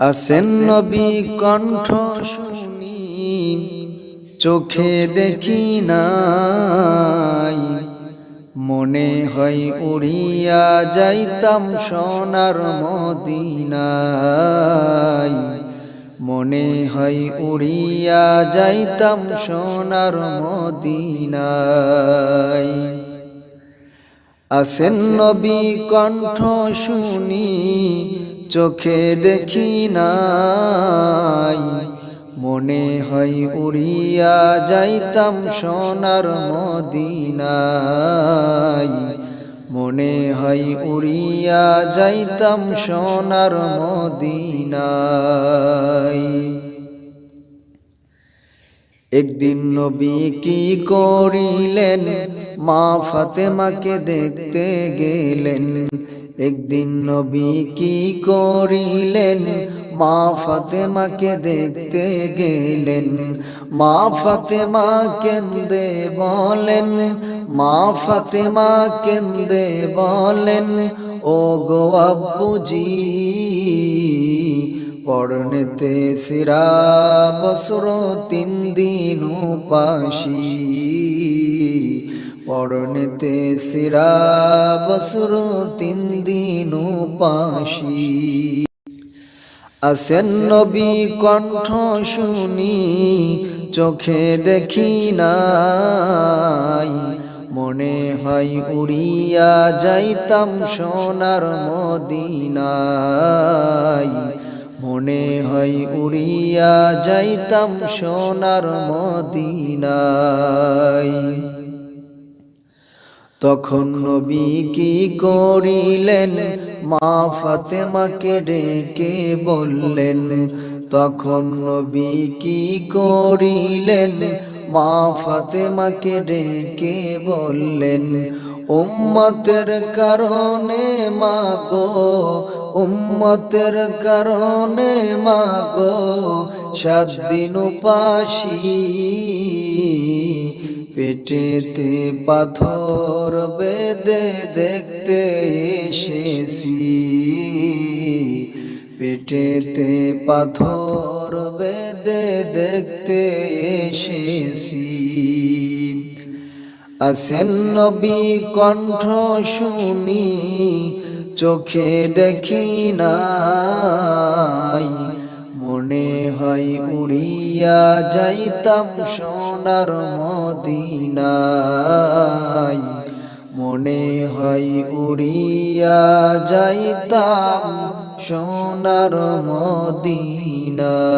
আসেন নবী কণ্ঠ শুনি চোখে দেখি নাই। মনে হয় উড়িয়া যাইতাম সোনার মদিনায়। মনে হয় উড়িয়া যাইতাম সোনার মদিনায়। আসেন নবী কণ্ঠ শুনি চোখে দেখি নাই। মনে হয় উড়িয়া যাইতাম সোনার মদিনায়। মনে হয় উড়িয়া যাইতাম সোনার মদিনায়। একদিন নবী কি করিলেন? মা ফাতেমাকে দেখতে গেলেন। একদিন নবী কি করিলেন? মা ফাতেমাকে দেখতে গেলেন। মা ফাতেমা কেন্দে বলেন, মা ফাতেমা কেন্দে বলেন ও গো আব্বুজি পড়নেতে সিরা বসর তিন দিন পাশি পড়নেতে সিরা বসর তিন দিন পাশি আসেন নবী কণ্ঠ শুনি, চোখে দেখি নাই। মনে হয় উড়িয়া যাইতাম সোনার মদিনায়। মনে হয় উড়িয়া যাইতাম সোনার মদিনায়। তখন নবী কি করিলেন? মা ফাতেমাকে ডেকে বললেন, তখন নবী কি করিলেন? মা ফাতেমাকে ডেকে বললেন, উম্মতের কারণে মাগো উম্মতের কারণে মাগো সাত দিন পাশি পেটেতে পাথর বেদে দেখতে এসেছি। পেটেতে পাথর বেদে দেখতে এসেছি। আসেন নবী কণ্ঠ শুনি, চোখে দেখি নাই। মনে হয় উড়িয়া যাইতাম সোনার মদিনায়। মনে হয় উড়িয়া যাইতাম সোনার মদিনায়।